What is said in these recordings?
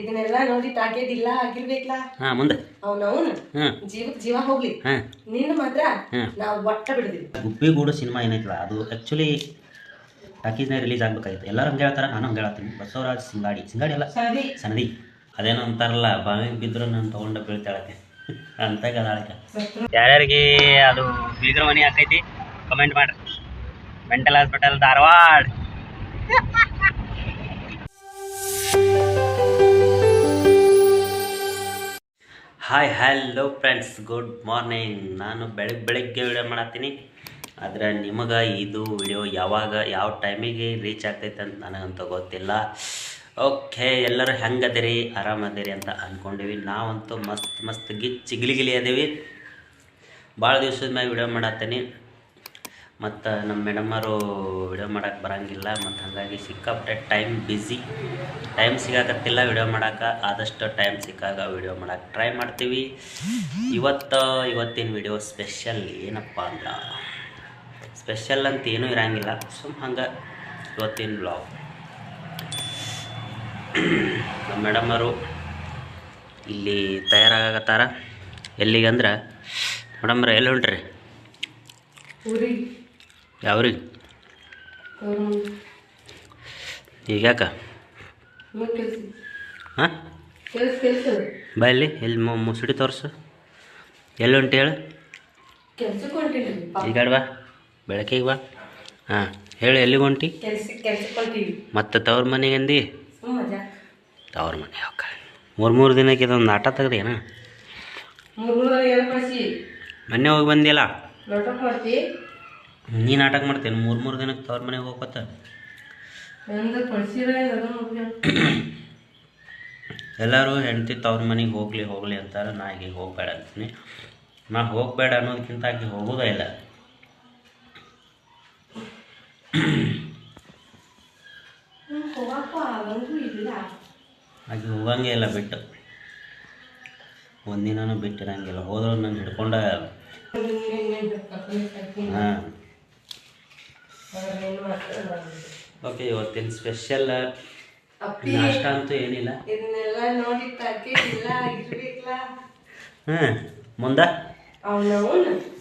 ಇದನ್ನೆಲ್ಲ ನೋಡಿ ತಾಕೇದಿಲ್ಲ ಆಗಿರ್ಬೇಕಲ್ಲ ಹಾಂ ಮುಂದೆ. ಅವನವನು ಹ್ಞೂ ಜೀವಕ್ ಜೀವ ಹೋಗ್ಲಿ. ನಿನ್ನ ಮಾತ್ರ ನಾವು ಒಟ್ಟ ಬಿಡುದಿಲ್ಲ. ಗುಬ್ಬಿಗೂಡು ಸಿನಿಮಾ ಏನೈತಲ್ಲ ಅದು ಆ್ಯಕ್ಚುಲಿ ಟಾಕೀಸ್ನಾಗ ರಿಲೀಸ್ ಆಗ್ಬೇಕಾಗಿತ್ತು. ಎಲ್ಲರೂ ಹಂಗೆ ಹೇಳ್ತಾರೆ ನಾನು ಹಂಗೆ ಹೇಳ್ತೀನಿ. ಬಸವರಾಜ್ ಸಿಂಗಾಡಿ. ಸಿಂಗಾಡಿ ಅಲ್ಲ ಸನದಿ. ಅದೇನೋ ಅಂತಾರಲ್ಲ ಬಾವಿ ಬಿದ್ರು ನಾನು ತಗೊಂಡ ಬೀಳ್ತಾಳಕ್ಕೆ. ಅಂತ ಗದಾಳಕ್ಕೆ. ಯಾರ್ಯಾರಿಗೆ ಅದು ಬೀಗ್ರ ಮನೆ ಆಕೈತಿ ಕಮೆಂಟ್ ಮಾಡ್ರಿ. Mental hospital Dharwad. Hi hello friends good morning ನಾನು ಬೆಳಗ್ಗೆ ಬೆಳಗ್ಗೆ ವಿಡಿಯೋ ಮಾಡತ್ತೀನಿ. ಆದರೆ ನಿಮಗೆ ಇದು ವಿಡಿಯೋ ಯಾವಾಗ, ಯಾವ ಟೈಮಿಗೆ ರೀಚ್ ಆಗ್ತೈತೆ ಅಂತ ನನಗಂತೂ ಗೊತ್ತಿಲ್ಲ. ಓಕೆ ಎಲ್ಲರೂ ಹೆಂಗದಿರಿ? ಆರಾಮದಿರಿ ಅಂತ ಅಂದ್ಕೊಂಡಿವಿ ನಾವಂತೂ ಮಸ್ತ್ ಮಸ್ತ್ ಗಿಚ್ಚಿ, ಗಿಲಿ ಗಿಲಿ ಅದೀವಿ. ಭಾಳ ದಿವ್ಸದ ಮ್ಯಾಗ ವಿಡಿಯೋ ಮಾಡತ್ತೀನಿ. ಮತ್ತು ನಮ್ಮ ಮೇಡಮ್ಮರು ವಿಡಿಯೋ ಮಾಡೋಕ್ಕೆ ಬರೋಂಗಿಲ್ಲ. ಮತ್ತು ಹಾಗಾಗಿ ಸಿಕ್ಕಾಪಟ್ಟೆ ಟೈಮ್ ಬ್ಯುಸಿ ಟೈಮ್ ಸಿಗಾಕತ್ತಿಲ್ಲ ವಿಡಿಯೋ ಮಾಡೋಕೆ. ಆದಷ್ಟು ಟೈಮ್ ಸಿಕ್ಕಾಗ ವಿಡಿಯೋ ಮಾಡೋಕ್ಕೆ ಟ್ರೈ ಮಾಡ್ತೀವಿ. ಇವತ್ತು, ಇವತ್ತಿನ ವಿಡಿಯೋ ಸ್ಪೆಷಲ್ ಏನಪ್ಪ ಅಂದ್ರೆ? ಸ್ಪೆಷಲ್ ಅಂತ ಏನೂ ಇರಂಗಿಲ್ಲ. ಸುಮ್ ಹಂಗೆ ಇವತ್ತಿನ ಬ್ಲಾಗ್ ನಮ್ಮ ಮೇಡಮರು ಇಲ್ಲಿ ತಯಾರಾಗತ್ತಾರ ಎಲ್ಲಿಗಂದ್ರೆ? ಮೇಡಮ್ರ ಎಲ್ಲಿ ಹೊಂಟ್ರಿ ಯಾವ್ರಿಗೆ? ಈಗ ಯಾಕ? ಹಾಂ? ಕೆಲ್ಸ ಕೆಲ್ಸ ಬಾ ಇಲ್ಲಿ ಎಲ್ಲಿ ಮುಸುಡಿ ತೋರಿಸು. ಎಲ್ಲಿ ಉಂಟು ಹೇಳು? ಈಗ ಬಾ. ಬೆಳಕಿಗೆ ಬಾ. ಹಾಂ ಹೇಳು ಎಲ್ಲಿಗೆ ಹೊಂಟಿ ಮತ್ತೆ ತವ್ರ ಮನೆಗೆ ಅಂದಿ? ತವ್ರ ಮನೆ ಹೋಗ ಮೂರು ಮೂರು ದಿನಕ್ಕೆ ಇದೊಂದು ಆಟ ತೆಗ್ದೇನ? ಮೊನ್ನೆ ಹೋಗಿ ಬಂದಿಲ್ಲ ನೀ ನಾಟಕ ಮಾಡ್ತೇನೆ ಮೂರು ಮೂರು ದಿನಕ್ಕೆ ತವ್ರ ಮನೆಗೆ ಹೋಗ್ಕೊತ ಎಲ್ಲರೂ ಹೆಂಡತಿ ತವ್ರ ಮನೆಗೆ ಹೋಗಲಿ ಹೋಗಲಿ ಅಂತಾರೆ. ನಾ ಈಗ ಹೋಗಬೇಡ ಅಂತೀನಿ. ನಾ ಹೋಗಬೇಡ ಅನ್ನೋದಕ್ಕಿಂತ ಆಕೆ ಹೋಗೋದೇ ಇಲ್ಲ. ಆಕೆ ಹೋಗಂಗೆ ಇಲ್ಲ ಬಿಟ್ಟು. ಒಂದಿನಾನು ಬಿಟ್ಟಿರಂಗಿಲ್ಲ. ಹೋದ್ರೆ ನಾನು ಹಿಡ್ಕೊಂಡ ಹಾಂ. ಓಕೆ ಇವತ್ತಿನ ಸ್ಪೆಷಲ್ ಅಪ್ಪಿ ನಾಷ್ಟ ಅಂತೂ ಏನಿಲ್ಲ. ಇದನ್ನೆಲ್ಲ ನೋಡಿ ತಾಕೇದಿಲ್ಲ ಇರ್ಬೇಕಲ್ಲ. ಹ್ಞೂ ಮುಂದೆ?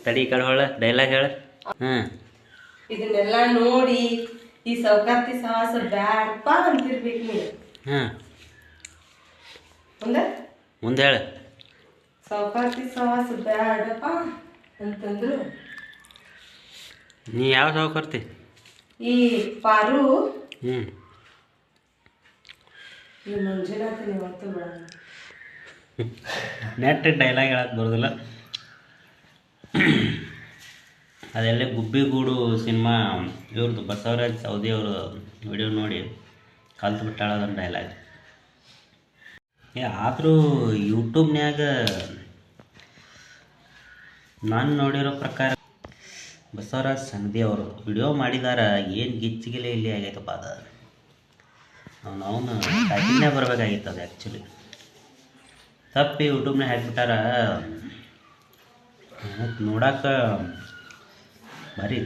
ತಡಿ ಕಡೆ ಹೊಳ ಡೈಲಾಗ್ ಹೇಳ. ಹ್ಞೂ ಇದನ್ನೆಲ್ಲ ನೋಡಿ ಈ ಸೌಕಾರ್ತಿ ಸಾಹಸ ಬ್ಯಾಡಪ್ಪ ಅಂತಿರ್ಬೇಕು ನೀನು. ಹಾಂ ಮುಂದೆ? ಮುಂದೆ ಹೇಳ. ಸೌಕಾರ್ತಿ ಸಾಹಸ ಬ್ಯಾಡಪ್ಪ ಅಂತಂದ್ರು. ನೀ ಯಾವ ಸಾವುಕಾರ್ತಿ ಈ ಪಾರು. ಹ್ಞೂ ಈ ಮಂಜುನಾಥ ಇವತ್ತು ಬಿಡ ನೆಟ್ ಡೈಲಾಗ್ ಹೇಳಕ್ಕೆ ಬರೋದಿಲ್ಲ. ಅದೆಲ್ಲ ಗುಬ್ಬಿಗೂಡು ಸಿನಿಮಾ ಇವ್ರದ್ದು ಬಸವರಾಜ್ ಸೌದಿ ಅವರು ವಿಡಿಯೋ ನೋಡಿ ಕಲ್ತು ಬಿಟ್ಟಾಳ ಅದೊಂದು ಡೈಲಾಗ್ ಏ ಆದರೂ ಯೂಟ್ಯೂಬ್ನ್ಯಾಗ ನಾನು ನೋಡಿರೋ ಪ್ರಕಾರ ಬಸವರಾಜ್ ಸಂಗದಿ ಅವರು ವಿಡಿಯೋ ಮಾಡಿದಾರೆ, ಏನು ಗಿಚ್ಚಿಗಿಲೆ ಇಲ್ಲಿ ಆಗೈತಪ್ಪ ಅದು? ನಾವು ಅವನು ಟೈಟಿಲ್ನೇ ಬರಬೇಕಾಗಿತ್ತು ಅದು ಆ್ಯಕ್ಚುಲಿ ತಪ್ಪಿ ಯೂಟ್ಯೂಬ್ನೇ ಹಾಕ್ಬಿಟ್ಟಾರ. ನೋಡಕ್ಕೆ ಭಾರಿ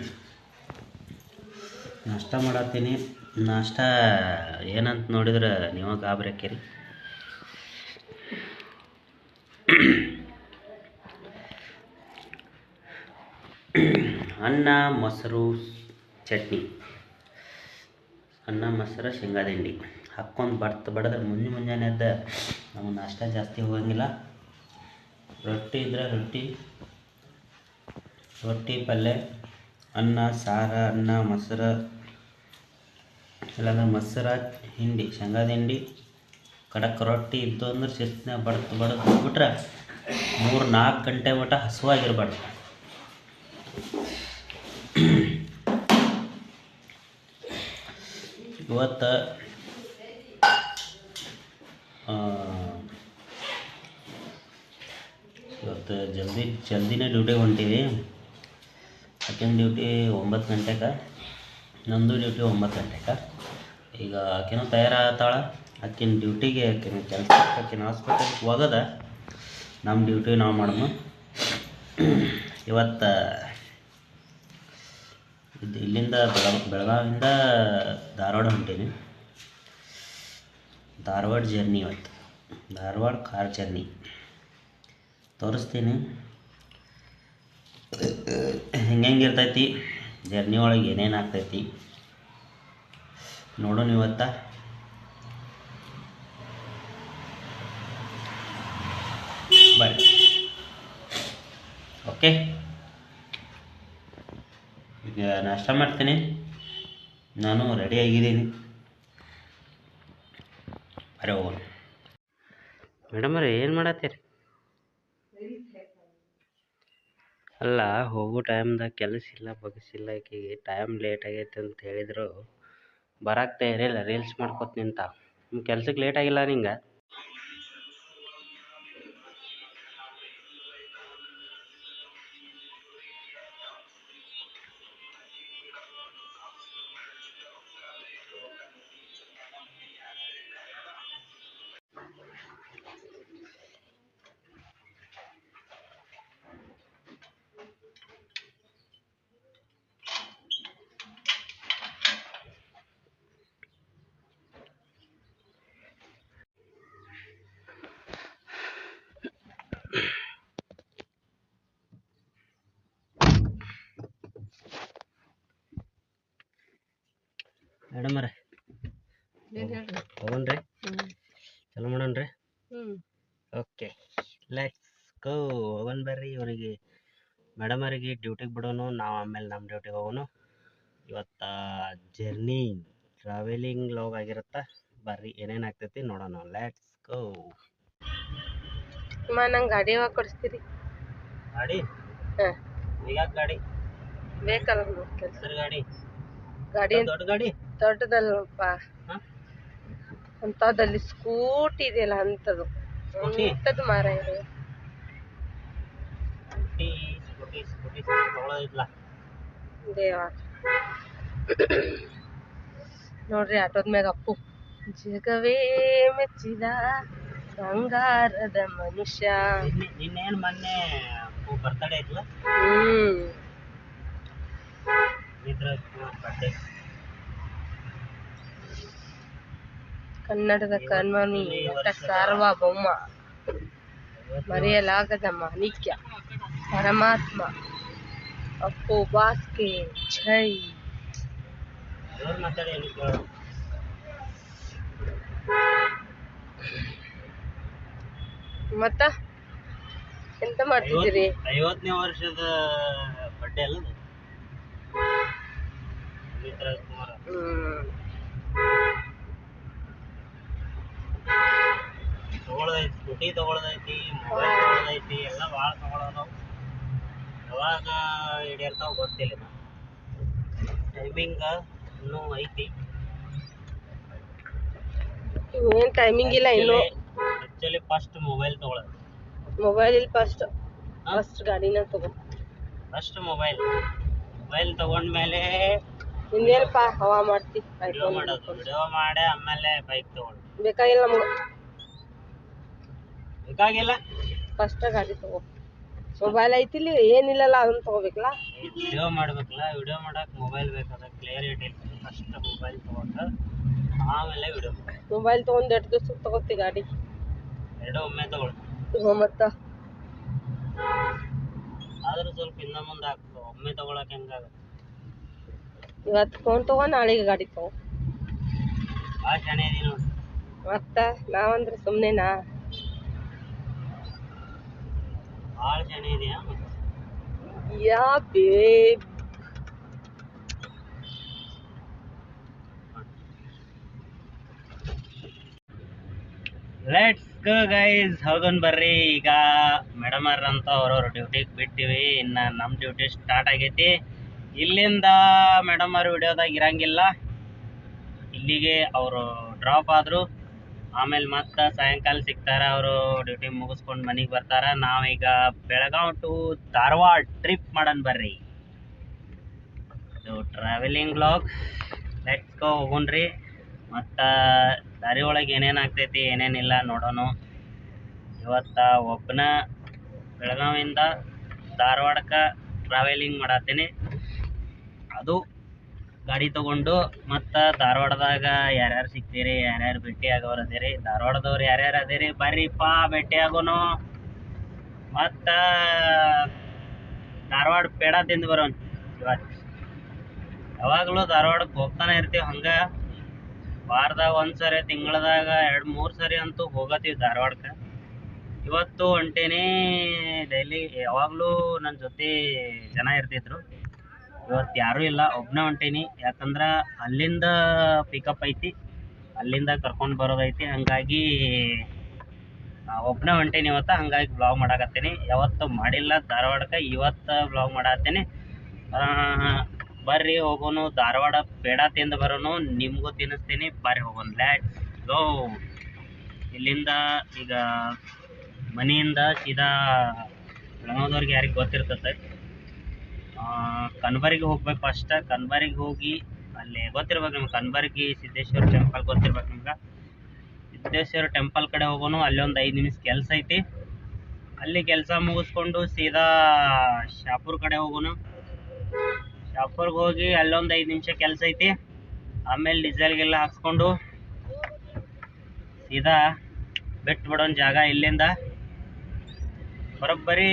ನಾಷ್ಟ ಮಾಡತ್ತೀನಿ. ನಾಷ್ಟ ಏನಂತ ನೋಡಿದ್ರೆ ನೀವು ಗಾಬರಿ ಹಾಕಿರಿ ಅನ್ನ, ಮೊಸರು, ಚಟ್ನಿ. ಅನ್ನ, ಮೊಸರು ಶೇಂಗಾದಿಂಡಿ ಹಾಕ್ಕೊಂಡು ಬಡ್ತ, ಬಡಿದ್ರೆ ಮುಂಜಾನೆ ಮುಂಜಾನೆ ಎದ್ದ ನಮ್ಮ ನಾಷ್ಟ ಜಾಸ್ತಿ ಹೋಗಂಗಿಲ್ಲ. ರೊಟ್ಟಿ ಇದ್ರೆ ರೊಟ್ಟಿ. ರೊಟ್ಟಿ ಪಲ್ಯ ಅನ್ನ, ಸಾರ, ಅನ್ನ, ಮೊಸರು, ಇಲ್ಲಾಂದ್ರೆ ಮೊಸರು, ಹಿಂಡಿ, ಶೇಂಗಾ ಹಿಂಡಿ ಕಡಕ್ ರೊಟ್ಟಿ ಇದ್ದು ಅಂದ್ರೆ ಶಿಸ್ತಿನ ಬಡ್ದು ಬಡ್ದು ಹೋಗ್ಬಿಟ್ರೆ ಮೂರು ನಾಲ್ಕು ಗಂಟೆ ಮಟ್ಟ ಹಸುವಾಗಿರ್ಬಾರ್ದು. ಇವತ್ತು ಇವತ್ತು ಜಲ್ದಿ, ಜಲ್ದಿನೇ ಡ್ಯೂಟಿ ಹೊಂಟೀವಿ. ಆಕಿನ ಡ್ಯೂಟಿ ಒಂಬತ್ತು ಗಂಟೆಗೆ ನಂದು ಡ್ಯೂಟಿ ಒಂಬತ್ತು ಗಂಟೆಗೆ ಈಗ ಆಕಿನೂ ತಯಾರಾಗ್ತಾಳ ಆಕಿನ ಡ್ಯೂಟಿಗೆ ಆಕಿನ ಕೆಲಸ ಆಕಿನ ಆಸ್ಪತ್ರೆಗೆ ಹೋಗದ. ನಮ್ಮ ಡ್ಯೂಟಿ ನಾವು ಮಾಡೋಣ ಇವತ್ತು ಇದು ಇಲ್ಲಿಂದ ಬೆಳಗ, ಬೆಳಗಾವಿಯಿಂದ ಧಾರವಾಡ ಹೊಂಟೀನಿ ಧಾರವಾಡ ಜರ್ನಿ ಇವತ್ತು. ಧಾರವಾಡ ಕಾರ್ ಜರ್ನಿ ತೋರಿಸ್ತೀನಿ. ಹೆಂಗೆ ಇರ್ತೈತಿ? ಜರ್ನಿ ಒಳಗೆ ಏನೇನು ಆಗ್ತೈತಿ? ನೋಡೋಣ ಇವತ್ತ. ಬರ್ರಿ ಓಕೆ ಈಗ ನಾಷ್ಟ ಮಾಡ್ತೀನಿ. ನಾನು ರೆಡಿ ಆಗಿದ್ದೀನಿ. ಬರೋ ಮೇಡಮ್ ಅವ್ರೆ, ಏನು ಮಾಡತ್ತೀರಿ? ಅಲ್ಲ, ಹೋಗೋ ಟೈಮ್ದಾಗ ಕೆಲಸ ಇಲ್ಲ ಬಗಸಿಲ್ಲ ಈಕೆಗೆ ಟೈಮ್ ಲೇಟ್ ಆಗೈತೆ ಅಂತ ಹೇಳಿದ್ರು. ಬರಾಕ್ತಾ ಇರಲಿಲ್ಲ ರೀಲ್ಸ್ ಮಾಡ್ಕೊತ ನಿಂತ. ನಿಮ್ಮ ಕೆಲ್ಸಕ್ಕೆ ಲೇಟ್ ಆಗಿಲ್ಲ ನಿಂಗೆ? ಮೇಡಮ್ ಅವ್ರೆ. ಹೋಗೋಣ್ರಿ ಚಲೋ ಮಾಡೋಣ್ರಿ ಓಕೆ ಲೆಟ್ಸ್ ಗೋ ಹೋಗೋಣ ಬರ್ರಿ ಇವರಿಗೆ ಮೇಡಮ್ ಅವರಿಗೆ ಡ್ಯೂಟಿಗೆ ಬಿಡೋನು ನಾವು ಆಮೇಲೆ ನಮ್ಮ ಡ್ಯೂಟಿಗೆ ಹೋಗೋನು. ಇವತ್ತು ಜರ್ನಿ ಟ್ರಾವೆಲಿಂಗ್ ಲಾಗ್ ಆಗಿರುತ್ತಾ ಬರ್ರಿ ಏನೇನು ಆಗ್ತೈತಿ ನೋಡೋಣ. ಲೆಟ್ಸ್ ಗೋ ಅಮ್ಮ ನಂಗೆ ಗಾಡಿ ಯಾವಾಗ ಕೊಡಿಸ್ತೀರಿ? ಗಾಡಿ? ಈಗ ಗಾಡಿ? ಬೇಕಲ್ಲ ಕೆಲಸ. ಗಾಡಿ? ಗಾಡಿ ದೊಡ್ಡ ಗಾಡಿ? ದೊಡ್ಡದಲ್ಲಪ್ಪ ಅಂತದಲ್ಲಿ ಸ್ಕೂಟಿ ಇದೆಯಲ್ಲ ಅಂತದ್ದು? ಅಂಥದ್ದು ಮಾರ ಇದೆ. ದೇವ. ನೋಡ್ರಿ ಆಟೋದ ಮ್ಯಾಗ ಅಪ್ಪು. ಜಗವೇ ಮೆಚ್ಚಿದ ಬಂಗಾರದ ಮನುಷ್ಯ. ನಿನ್ನೇನ್ ಮೊನ್ನೆ ಬರ್ತಡೇ ಐತಲ್ಲ ಹ್ಮ್. ಇದ್ರ ಬರ್ತಡೇ ಕನ್ನಡದ ಕಣ್ಮಣಿ ನಟ ಸಾರ್ವಭೌಮ ಮರೆಯಲಾಗದ ಮಾಣಿಕ್ಯ ಪರಮಾತ್ಮ. ಅಪ್ಪು ಬಾಸ್ಕೆ ಕೇಳೋಣ ಮತ್ತ? ಎಂತ ಮಾಡ್ತಿದ್ದೀರಿ? ಐವತ್ತನೇ ವರ್ಷದ ಬಡ್ಡೆ ಅಲ್ಲ? ಹ್ಮ್. ತಗೊಳ್ಳೋದೈತಿ ಸ್ಕೂಟಿ ತಗೊಳ್ಳೋದೈತಿ ಮೊಬೈಲ್ ತಗೊಳ್ಳೋದೈತಿ ಎಲ್ಲ ಭಾಳ ತಗೊಳ್ಳೋದವು ಯಾವಾಗ ಹಿಡಿಯರ್ತಾವ ಗೊತ್ತಿಲ್ಲ ಟೈಮಿಂಗ್ ಇನ್ನೂ ಐತಿ. ಏನ್ ಟೈಮಿಂಗ್ ಇಲ್ಲ ಇನ್ನು. ಆ್ಯಕ್ಚುಲಿ ಫಸ್ಟ್ ಮೊಬೈಲ್ ತಗೊಳ್ಳೋದು ಮೊಬೈಲ್ ಇಲ್ಲಿ ಫಸ್ಟ್ ಫಸ್ಟ್ ಗಾಡಿನ ತಗೋ. ಫಸ್ಟ್ ಮೊಬೈಲ್ ಮೊಬೈಲ್ ತಗೊಂಡ್ಮೇಲೆ ಇನ್ನೇನಪ್ಪ ಹವಾ ಮಾಡ್ತಿ ವಿಡಿಯೋ ಮಾಡೋದು. ವಿಡಿಯೋ ಮಾಡಿ ಆಮೇಲೆ ಬೈಕ್ ತಗೊಂಡು. ಬೇಕಾಗಿಲ್ಲ ನಮ್ಗೆ. ಬೇಕಾಗಿಲ್ಲ. ಫಸ್ಟ್ ಗಾಡಿ ತಗೋ. ಮೊಬೈಲ್ ಐತಿಲಿ ಏನಿಲ್ಲಲ್ಲ ಅದನ್ನ ತಗೋಬೇಕಲ್ಲ? ವಿಡಿಯೋ ಮಾಡ್ಬೇಕಲ್ಲ ವಿಡಿಯೋ ಮಾಡಕ್ ಮೊಬೈಲ್ ಬೇಕಾದ ಕ್ಲಿಯರಿಟಿ ಫಸ್ಟ್ ಮೊಬೈಲ್ ತಗೊಂಡು ಆಮೇಲೆ ವಿಡಿಯೋ ಮೊಬೈಲ್ ತಗೊಂಡ್ ಎರಡು ದಿವ್ಸ ತಗೋತಿ ಗಾಡಿ. ಎರಡು ಒಮ್ಮೆ ತಗೊಳ್ಳಿ. ಹ್ಞೂ ಮತ್ತ ಆದ್ರೂ ಸ್ವಲ್ಪ ಇನ್ನ ಮುಂದೆ ಆಗ್ತದೆ ಒಮ್ಮೆ ತಗೊಳಕ್ ಹೆಂಗಾಗುತ್ತೆ ಇವತ್ತು ಫೋನ್ ತಗೋ ನಾಳೆಗೆ ಗಾಡಿ ತಗೋ. ಭಾಳ ಶಾಣೆ ನೋಡಿ. ಮತ್ತ ನಾವಂದ್ರೆ ಸುಮ್ಮನೆನಾ ಭಾಳ ಜನ ಇದೆಯಾ? Yeah babe let's go guys ಹೋಗೋಣ ಬರ್ರಿ. ಈಗ ಮೇಡಮ್ ಅಂತ ಅವ್ರವ್ರ ಡ್ಯೂಟಿಗೆ ಬಿಟ್ಟಿವಿ. ಇನ್ನ ನಮ್ಮ ಡ್ಯೂಟಿ ಸ್ಟಾರ್ಟ್ ಆಗೈತಿ. ಇಲ್ಲಿಂದ ಮೇಡಮ್ ಅವ್ರ ವಿಡಿಯೋದಾಗ ಇರಂಗಿಲ್ಲ. ಇಲ್ಲಿಗೆ ಅವರು ಡ್ರಾಪ್ ಆದರು. ಆಮೇಲೆ ಮತ್ತೆ ಸಾಯಂಕಾಲ ಸಿಗ್ತಾರ, ಅವರು ಡ್ಯೂಟಿ ಮುಗಿಸ್ಕೊಂಡು ಮನೆಗೆ ಬರ್ತಾರ. ನಾವೀಗ ಬೆಳಗಾವ್ ಟು ಧಾರವಾಡ ಟ್ರಿಪ್ ಮಾಡೋಣ ಬರ್ರಿ. ಇದು ಟ್ರಾವೆಲಿಂಗ್ ಬ್ಲಾಗ್ ಲೆಟ್ಸ್ ಗೋ ಹೋಗೋಣ್ರಿ. ಮತ್ತು ದಾರಿ ಒಳಗೆ ಏನೇನು ಆಗ್ತೈತಿ ಏನೇನಿಲ್ಲ ನೋಡೋಣ ಇವತ್ತು ಒಬ್ಬನ ಬೆಳಗಾವಿಂದ ಧಾರವಾಡಕ್ಕೆ ಟ್ರಾವೆಲಿಂಗ್ ಮಾಡತ್ತೀನಿ ಅದು ಗಾಡಿ ತಗೊಂಡು ಮತ್ತ ಧಾರವಾಡದಾಗ ಯಾರ್ಯಾರು ಸಿಗ್ತೀರಿ, ಯಾರ್ಯಾರು ಭೇಟಿ ಆಗೋರು ಅದೇರಿ ಧಾರವಾಡದವ್ರು ಯಾರ್ಯಾರು ಅದೇರಿ, ಬರ್ರಿಪ್ಪ ಭೇಟಿ ಆಗೋನು. ಮತ್ತು ಧಾರವಾಡ ಪೇಡ ತಿಂದು ಇವತ್ತು ಯಾವಾಗಲೂ ಧಾರವಾಡಕ್ಕೆ ಹೋಗ್ತಾನೆ ಇರ್ತೀವಿ ಹಂಗೆ. ವಾರದಾಗ ಒಂದು ಸರಿ, ತಿಂಗಳದಾಗ ಎರಡು, ಮೂರು ಸರಿ ಅಂತೂ ಹೋಗತ್ತೀವಿ ಧಾರವಾಡಕ್ಕೆ ಇವತ್ತು ಹೊಂಟೇನಿ, ಡೈಲಿ ಯಾವಾಗಲೂ ನನ್ನ ಜೊತೆ ಜನ ಇರ್ತಿದ್ರು. ಇವತ್ತು ಯಾರೂ ಇಲ್ಲ ಒಬ್ಬನೇ ಹೊಂಟೀನಿ. ಯಾಕಂದ್ರೆ ಅಲ್ಲಿಂದ ಪಿಕಪ್ ಐತಿ, ಅಲ್ಲಿಂದ ಕರ್ಕೊಂಡು ಬರೋದೈತಿ ಹಂಗಾಗಿ ಒಬ್ಬನೇ ಹೊಂಟೀನಿ ಇವತ್ತು, ಹಂಗಾಗಿ ಬ್ಲಾಗ್ ಮಾಡಾಕತ್ತೀನಿ. ಯಾವತ್ತು ಮಾಡಿಲ್ಲ ಧಾರವಾಡಕ್ಕೆ, ಇವತ್ತು ಬ್ಲಾಗ್ ಮಾಡಾಕತ್ತೀನಿ ಬರ್ರಿ ಹೋಗೋನು, ಧಾರವಾಡ ಪೇಡ ತಿಂದು ಬರೋನು, ನಿಮಗೂ ತಿನ್ನಿಸ್ತೀನಿ. ಬರ್ರಿ ಹೋಗೋನು ಲ್ಯಾಟ್ಸ್ ಗೋ ಇಲ್ಲಿಂದ ಈಗ ಮನೆಯಿಂದ ಸೀದಾ ಬೆಳಗಾವ್ದವ್ರಿಗೆ ಯಾರಿಗೆ ಗೊತ್ತಿರ್ತದೆ ಕನ್ಬರಿಗೆ ಹೋಗ್ಬೇಕು ಫಸ್ಟ್ ಕನ್ಬರಿಗೆ ಹೋಗಿ ಅಲ್ಲಿ ಗೊತ್ತಿರ್ಬೇಕು ನಿಮ್ಗೆ. ಕನ್ಬರ್ಗಿ ಸಿದ್ದೇಶ್ವರ ಟೆಂಪಲ್ ಗೊತ್ತಿರ್ಬೇಕು ನಿಮ್ಗೆ. ಸಿದ್ದೇಶ್ವರ ಟೆಂಪಲ್ ಕಡೆ ಹೋಗೋನು, ಅಲ್ಲಿ ಒಂದು ಐದು ನಿಮಿಷ ಕೆಲಸ ಐತಿ. ಅಲ್ಲಿ ಕೆಲಸ ಮುಗಿಸ್ಕೊಂಡು ಸೀದಾ ಶಾಪುರ್ ಕಡೆ ಹೋಗೋನು. ಶಾಪುರ್ಗೆ ಹೋಗಿ ಅಲ್ಲೊಂದು ಐದು ನಿಮಿಷ ಕೆಲಸ ಐತಿ. ಆಮೇಲೆ ಡೀಸೆಲ್ಗೆಲ್ಲ ಹಾಕ್ಸ್ಕೊಂಡು ಸೀದಾ ಬಿಟ್ಟು ಬಿಡೋನ್ ಜಾಗ ಇಲ್ಲಿಂದ. ಬರೋಬ್ಬರಿ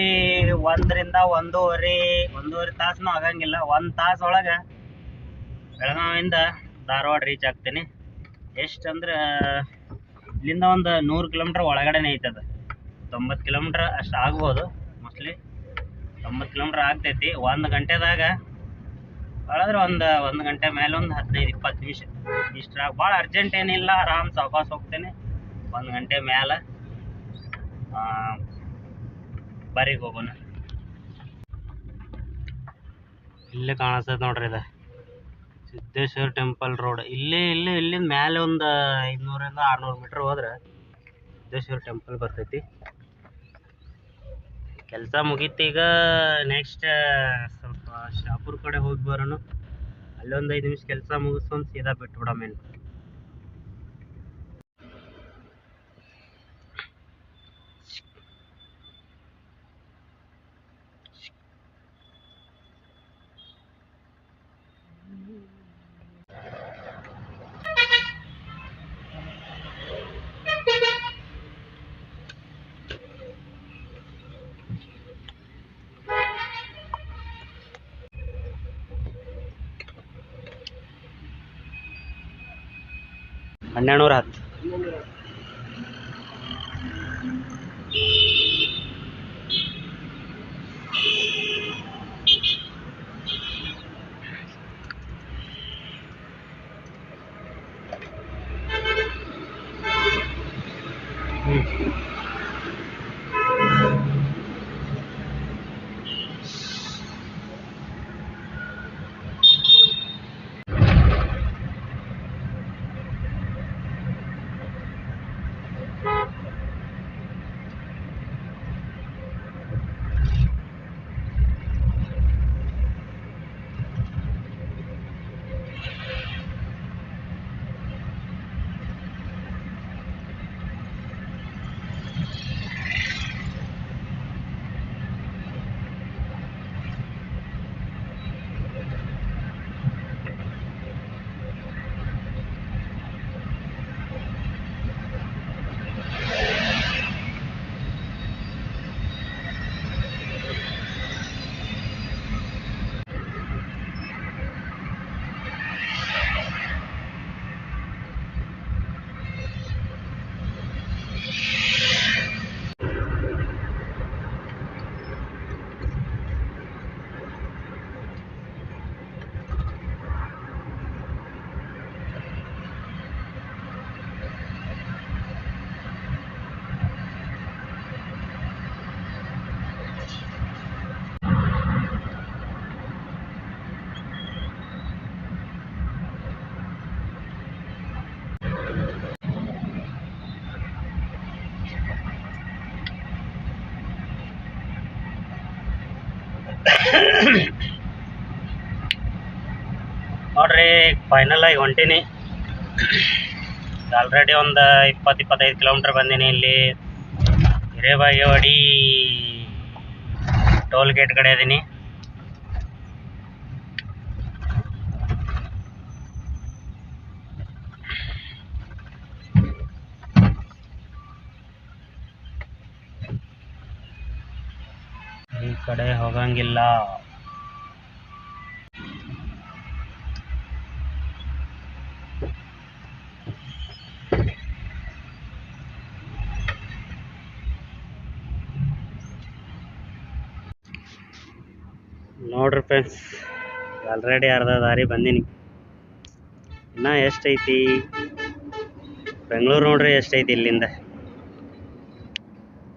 ಒಂದರಿಂದ ಒಂದೂವರೆ ಒಂದೂವರೆ ತಾಸುನು ಆಗಂಗಿಲ್ಲ. ಒಂದು ತಾಸು ಒಳಗೆ ಬೆಳಗಾವಿಯಿಂದ ಧಾರವಾಡ ರೀಚ್ ಆಗ್ತೀನಿ. ಎಷ್ಟು ಅಂದ್ರೆ ಇಲ್ಲಿಂದ ಒಂದು ನೂರು ಕಿಲೋಮೀಟ್ರ್ ಒಳಗಡೆನೇ ಐತೆ ಅದು. ತೊಂಬತ್ತು ಕಿಲೋಮೀಟ್ರ್ ಅಷ್ಟು ಆಗ್ಬೋದು ಮೋಸ್ಟ್ಲಿ ತೊಂಬತ್ತು ಕಿಲೋಮೀಟ್ರ್ ಆಗ್ತೈತಿ. ಒಂದು ಗಂಟೆದಾಗ ಭಾಳಂದ್ರೆ ಒಂದು ಒಂದು ಗಂಟೆ ಮೇಲೆ ಒಂದು ಹದಿನೈದು, ಇಪ್ಪತ್ತು ನಿಮಿಷ. ಇಷ್ಟ ಭಾಳ ಅರ್ಜೆಂಟ್ ಏನಿಲ್ಲ. ಆರಾಮ್ ಸಾಪಾಸ್ ಹೋಗ್ತೇನೆ. ಒಂದು ಗಂಟೆ ಮ್ಯಾಲೆ ಬರಿಗೆ ಹೋಗೋಣ. ಇಲ್ಲೇ ಕಾಣಿಸ್ತದೆ ನೋಡ್ರಿ ಇದು. Siddeshwara temple road. ಇಲ್ಲೇ ಇಲ್ಲೇ, ಇಲ್ಲಿಂದ ಮ್ಯಾಲೆ ಒಂದು ಐದುನೂರಿಂದ ಆರುನೂರು ಮೀಟ್ರ್ ಹೋದ್ರೆ ಸಿದ್ದೇಶ್ವರ ಟೆಂಪಲ್ ಬರ್ತೈತಿ. ಕೆಲಸ ಮುಗೀತು ಈಗ ನೆಕ್ಸ್ಟ್ ಸ್ವಲ್ಪ ಶಾಪುರ್ ಕಡೆ ಹೋಗಿ ಬರೋಣ. ಅಲ್ಲೊಂದು ಐದು ನಿಮಿಷ ಕೆಲಸ ಮುಗಿಸ್ಕೊಂಡು ಸೀದಾ ಬಿಟ್ಟು ಹನ್ನೆರಡು ನೂರ ಹತ್ತು ನೋಡ್ರಿ ಫೈನಲ್ ಆಗಿ ಹೊಂಟೀನಿ. ಆಲ್ರೆಡಿ ಒಂದು ಇಪ್ಪತ್ತು ಇಪ್ಪತ್ತೈದು ಕಿಲೋಮೀಟ್ರ್ ಬಂದೀನಿ ಇಲ್ಲಿ. ಹಿರೇಬಾಗೇವಾಡಿ ಟೋಲ್ ಗೇಟ್ ಕಡೆ ಇದೀನಿ. ಈ ಕಡೆ ಹೋಗಂಗಿಲ್ಲ. ನೋಡ್ರಿ ಫ್ರೆಂಡ್ಸ್ ಆಲ್ರೆಡಿ ಅರ್ಧ ದಾರಿ ಬಂದೀನಿ. ಇನ್ನ ಎಷ್ಟೈತಿ? ಬೆಂಗಳೂರು ನೋಡ್ರಿ ಎಷ್ಟೈತಿ ಇಲ್ಲಿಂದ?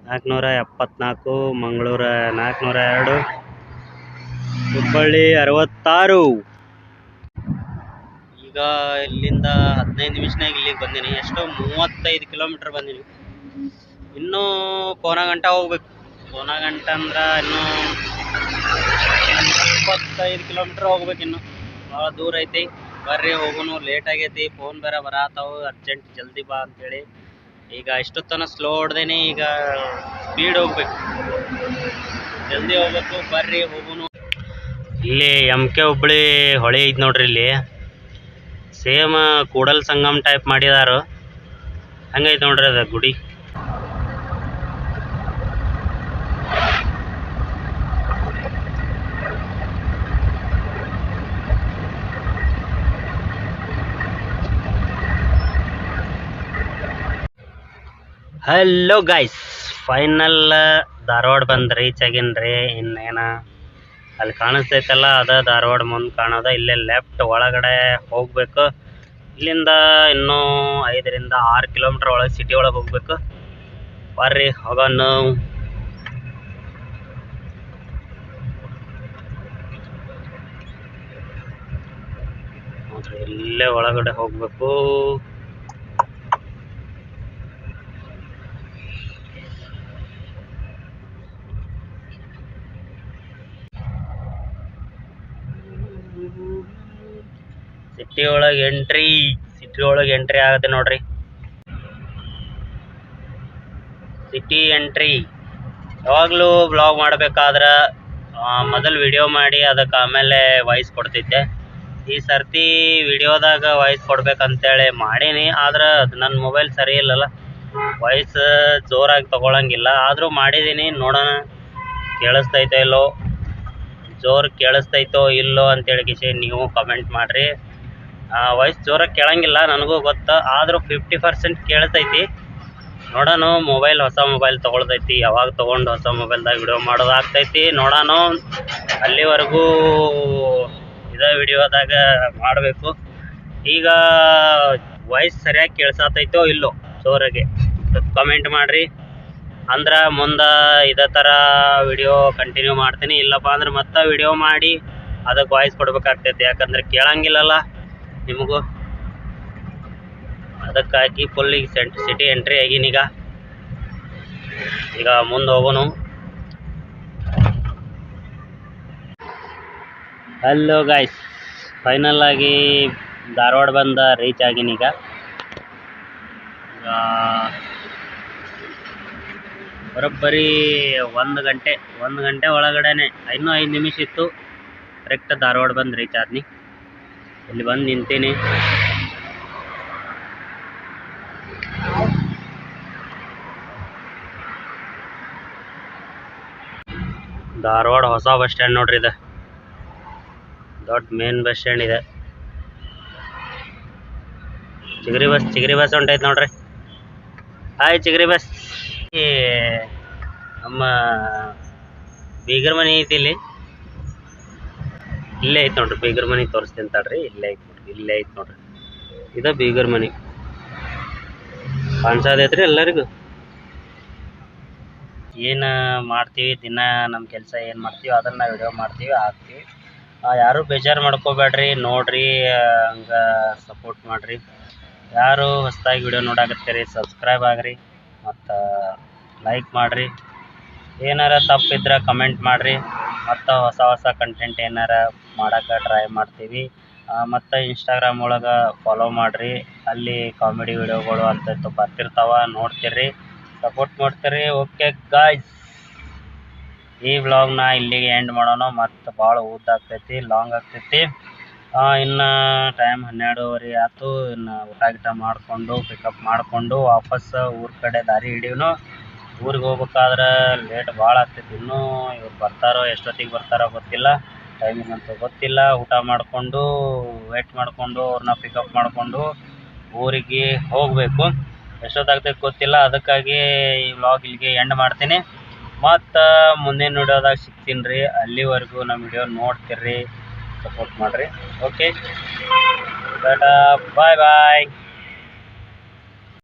ನಾಲ್ಕುನೂರ ಎಪ್ಪತ್ನಾಲ್ಕು, ಮಂಗಳೂರ ನಾಲ್ಕುನೂರ ಎರಡು, ಹುಬ್ಬಳ್ಳಿ ಅರವತ್ತಾರು. ಈಗ ಇಲ್ಲಿಂದ ಹದಿನೈದು ನಿಮಿಷನಾಗ ಇಲ್ಲಿಗೆ ಬಂದೀನಿ. ಎಷ್ಟು ಮೂವತ್ತೈದು ಕಿಲೋಮೀಟ್ರ್ ಬಂದೀನಿ. ಇನ್ನೂ ಕೋನಗಂಟ ಹೋಗ್ಬೇಕು. ಕೋನಗಂಟ ಅಂದ್ರೆ ಇನ್ನೂ ಇಪ್ಪತ್ತೈದು ಕಿಲೋಮೀಟ್ರ್ ಹೋಗ್ಬೇಕು ಇನ್ನು. ಭಾಳ ದೂರ ಐತಿ. ಬರ್ರಿ, ಹೋಗುನು. ಲೇಟ್ ಆಗೈತಿ. ಫೋನ್ ಬೇರೆ ಬರತ್ತಾವು ಅರ್ಜೆಂಟ್ ಜಲ್ದಿ ಬಾ ಅಂತೇಳಿ. ಈಗ ಇಷ್ಟೊತ್ತನ ಸ್ಲೋ ಹೊಡ್ದೇನೆ ಈಗ ಸ್ಪೀಡ್ ಹೋಗ್ಬೇಕು. ಜಲ್ದಿ ಹೋಗ್ಬೇಕು. ಬರ್ರಿ, ಹೋಗುನು. ಇಲ್ಲಿ ಎಂ ಕೆ ಹುಬ್ಳಿ ಹೊಳೆ ಐತಿ ನೋಡ್ರಿ ಇಲ್ಲಿ. ಸೇಮ್ ಕೂಡಲ್ ಸಂಗಮ್ ಟೈಪ್ ಮಾಡಿದಾರು. ಹಂಗೈತೆ ನೋಡ್ರಿ ಅದ ಗುಡಿ. ಹಲೋ ಗಾಯ್ಸ್ ಫೈನಲ್ ಧಾರವಾಡ ಬಂದ್ ರೀಚ್ ರೀ. ಇನ್ನೇನ? ಅಲ್ಲಿ ಕಾಣಿಸ್ತೈತಲ್ಲ, ಅದ ಧಾರವಾಡ ಮುಂದೆ ಕಾಣೋದ. ಇಲ್ಲೇ ಲೆಫ್ಟ್ ಒಳಗಡೆ ಹೋಗ್ಬೇಕು. ಇಲ್ಲಿಂದ ಇನ್ನೂ ಐದರಿಂದ ಆರು ಕಿಲೋಮೀಟರ್ ಒಳಗೆ ಸಿಟಿ ಒಳಗೆ ಹೋಗ್ಬೇಕು. ಬರ್ರಿ, ಹೋಗೋಣ ಇಲ್ಲೇ ಒಳಗಡೆ ಹೋಗ್ಬೇಕು. ಸಿಟಿ ಒಳಗೆ ಎಂಟ್ರಿ ಸಿಟಿ ಒಳಗೆ ಎಂಟ್ರಿ ಆಗುತ್ತೆ ನೋಡ್ರಿ. ಸಿಟಿ ಎಂಟ್ರಿ ಯಾವಾಗಲೂ ಬ್ಲಾಗ್ ಮಾಡಬೇಕಾದ್ರೆ ಮೊದಲು ವಿಡಿಯೋ ಮಾಡಿ ಅದಕ್ಕೆ ಆಮೇಲೆ ವಾಯ್ಸ್ ಕೊಡ್ತಿದ್ದೆ. ಈ ಸರ್ತಿ ವಿಡಿಯೋದಾಗ ವಾಯ್ಸ್ ಕೊಡ್ಬೇಕಂತೇಳಿ ಮಾಡೀನಿ, ಆದ್ರೆ ನನ್ನ ಮೊಬೈಲ್ ಸರಿ ಇಲ್ಲಲ್ಲ. ವಾಯ್ಸ್ ಜೋರಾಗಿ ತಗೊಳಂಗಿಲ್ಲ, ಆದರೂ ಮಾಡಿದ್ದೀನಿ ನೋಡೋಣ. ಕೇಳಿಸ್ತೈತೋ ಇಲ್ಲೋ? ಜೋರು ಕೇಳಿಸ್ತೈತೋ ಇಲ್ಲೋ ಅಂತೇಳಿ ಕಿಶೆ ನೀವು ಕಮೆಂಟ್ ಮಾಡಿರಿ. ವಾಯ್ಸ್ ಜೋರಾಗಿ ಕೇಳಂಗಿಲ್ಲ, ನನಗೂ ಗೊತ್ತು. ಆದರೂ ಫಿಫ್ಟಿ ಪರ್ಸೆಂಟ್ ಕೇಳ್ತೈತಿ. ನೋಡೋಣ ಮೊಬೈಲ್ ಹೊಸ ಮೊಬೈಲ್ ತೊಗೊಳ್ತೈತಿ. ಯಾವಾಗ ತಗೊಂಡು ಹೊಸ ಮೊಬೈಲ್ದಾಗ ವಿಡಿಯೋ ಮಾಡೋದು ಆಗ್ತೈತಿ. ನೋಡೋಣ. ಅಲ್ಲಿವರೆಗೂ ಇದೇ ವಿಡಿಯೋದಾಗ ಮಾಡಬೇಕು. ಈಗ ವಾಯ್ಸ್ ಸರಿಯಾಗಿ ಕೇಳ್ಸತೈತೋ ಇಲ್ಲೋ ಜೋರಾಗಿ. ಕಮೆಂಟ್ ಮಾಡಿರಿ. ಅಂದ್ರೆ ಮುಂದೆ ಇದೇ ಥರ ವಿಡಿಯೋ ಕಂಟಿನ್ಯೂ ಮಾಡ್ತೀನಿ. ಇಲ್ಲಪ್ಪ ಅಂದ್ರೆ ಮತ್ತೆ ವಿಡಿಯೋ ಮಾಡಿ ಅದಕ್ಕೆ ವಾಯ್ಸ್ ಕೊಡ್ಬೇಕಾಗ್ತೈತಿ. ಯಾಕಂದ್ರೆ ಕೇಳಂಗಿಲ್ಲಲ್ಲ. ನಿಮಗೂ. ಅದಕ್ಕಾಗಿ ಫುಲ್ ಈಗ ಸೆಂಟ್ ಸಿಟಿ ಎಂಟ್ರಿ ಆಗೀನೀಗ ಈಗ. ಮುಂದೆ ಹೋಗೋನು. ಹಲೋ ಗಾಯ್ಸ್ ಫೈನಲ್ ಆಗಿ ಧಾರವಾಡ ಬಂದ ರೀಚ್ ಆಗಿನೀಗ ಈಗ. ಬರೋಬ್ಬರಿ ಒಂದು ಗಂಟೆ ಒಂದು ಗಂಟೆ ಒಳಗಡೆನೆ, ಇನ್ನೂ ಐದು ನಿಮಿಷ ಇತ್ತು. ಕರೆಕ್ಟ್ ಧಾರವಾಡ ಬಂದು ರೀಚ್ ಆದ್ನಿ. ಇಲ್ಲಿ ಬಂದು ನಿಂತೀನಿ. ಧಾರವಾಡ ಹೊಸ ಬಸ್ ಸ್ಟ್ಯಾಂಡ್ ನೋಡ್ರಿ ಇದು. ದೊಡ್ಡ ಮೇನ್ ಬಸ್ ಸ್ಟ್ಯಾಂಡ್ ಇದೆ. ಚಿಗರಿ ಬಸ್ ಚಿಗರಿ ಬಸ್ ಹೊಂಟೈತೆ ನೋಡ್ರಿ. Hi Chigari bus. ನಮ್ಮ ಬೀಗರ್ ಮನೆ ಐತಿ ಇಲ್ಲಿ. ಇಲ್ಲೇ ಐತೆ ನೋಡ್ರಿ, ಬೀಗರ ಮನೆ ತೋರಿಸ್ತೀನಿ ತಡ್ರಿ ಇಲ್ಲೇ ಐತೆ ನೋಡ್ರಿ, ಇಲ್ಲೇ ಐತೆ ನೋಡ್ರಿ. ಇದು ಬೀಗರ ಮನೆ. ಕಾಣಿಸೋದೈತ್ರಿ ಎಲ್ಲರಿಗೂ? ಏನು ಮಾಡ್ತೀವಿ, ದಿನ ನಮ್ಮ ಕೆಲಸ ಏನು ಮಾಡ್ತೀವಿ, ಅದನ್ನು ವಿಡಿಯೋ ಮಾಡ್ತೀವಿ, ಹಾಕ್ತೀವಿ. ಯಾರೂ ಬೇಜಾರು ಮಾಡ್ಕೋಬೇಡ್ರಿ, ನೋಡ್ರಿ ಹಂಗೆ ಸಪೋರ್ಟ್ ಮಾಡಿರಿ. ಯಾರು ಹೊಸ್ದಾಗಿ ವಿಡಿಯೋ ನೋಡಾಕತ್ತೀರಿ ಸಬ್ಸ್ಕ್ರೈಬ್ ಆಗ್ರಿ, ಮತ್ತು ಲೈಕ್ ಮಾಡಿರಿ. ಏನಾರ ತಪ್ಪಿದ್ರೆ ಕಮೆಂಟ್ ಮಾಡಿರಿ. ಮತ್ತು ಹೊಸ ಹೊಸ ಕಂಟೆಂಟ್ ಏನಾರ ಮಾಡೋಕೆ ಟ್ರೈ ಮಾಡ್ತೀವಿ. ಮತ್ತು ಇನ್ಸ್ಟಾಗ್ರಾಮ್ ಒಳಗೆ ಫಾಲೋ ಮಾಡಿರಿ. ಅಲ್ಲಿ ಕಾಮಿಡಿ ವಿಡಿಯೋಗಳು ಅಂತ ಬರ್ತಿರ್ತಾವ ನೋಡ್ತೀರಿ ಸಪೋರ್ಟ್ ಮಾಡ್ತೀರಿ. ಓಕೆ ಗಾಯ್ಸ್ ಈ ವ್ಲಾಗ್ನ ಇಲ್ಲಿಗೆ ಎಂಡ್ ಮಾಡೋಣ. ಮತ್ತು ಭಾಳ ಉದ್ದ ಆಗ್ತೈತಿ ಲಾಂಗ್ ಆಗ್ತೈತಿ. ಇನ್ನು ಟೈಮ್ ಹನ್ನೆರಡೂವರೆ ಆಯ್ತು. ಇನ್ನು ಊಟ ಗೀಟ ಮಾಡಿಕೊಂಡು ಪಿಕಪ್ ಮಾಡಿಕೊಂಡು ವಾಪಸ್ ಊರ ಕಡೆ ದಾರಿ ಹಿಡಿಯೋನು. ಊರಿಗೆ ಹೋಗ್ಬೇಕಾದ್ರೆ ಲೇಟ್ ಭಾಳ ಆಗ್ತೈತಿ. ಇನ್ನೂ ಇವ್ರು ಬರ್ತಾರೋ, ಎಷ್ಟೊತ್ತಿಗೆ ಬರ್ತಾರೋ ಗೊತ್ತಿಲ್ಲ. ಟೈಮಿಂಗ್ ಅಂತ ಗೊತ್ತಿಲ್ಲ. ಊಟ ಮಾಡಿಕೊಂಡು ವೇಟ್ ಮಾಡಿಕೊಂಡು, ಅವ್ರನ್ನ ಪಿಕಪ್ ಮಾಡಿಕೊಂಡು ಊರಿಗೆ ಹೋಗಬೇಕು. ಎಷ್ಟೊತ್ತಾಗ್ತೈತೆ ಗೊತ್ತಿಲ್ಲ. ಅದಕ್ಕಾಗಿ ಈ ವ್ಲಾಗ್ ಇಲ್ಲಿಗೆ ಎಂಡ್ ಮಾಡ್ತೀನಿ. ಮತ್ತು ಮುಂದಿನ ವಿಡಿಯೋದಾಗ ಸಿಗ್ತೀನಿ ರೀ. ಅಲ್ಲಿವರೆಗೂ ನಮ್ಮ ವಿಡಿಯೋ ನೋಡ್ತೀರಿ ಸಪೋರ್ಟ್ ಮಾಡಿರಿ. ಓಕೆ ಟಾಟಾ ಬಾಯ್ ಬಾಯ್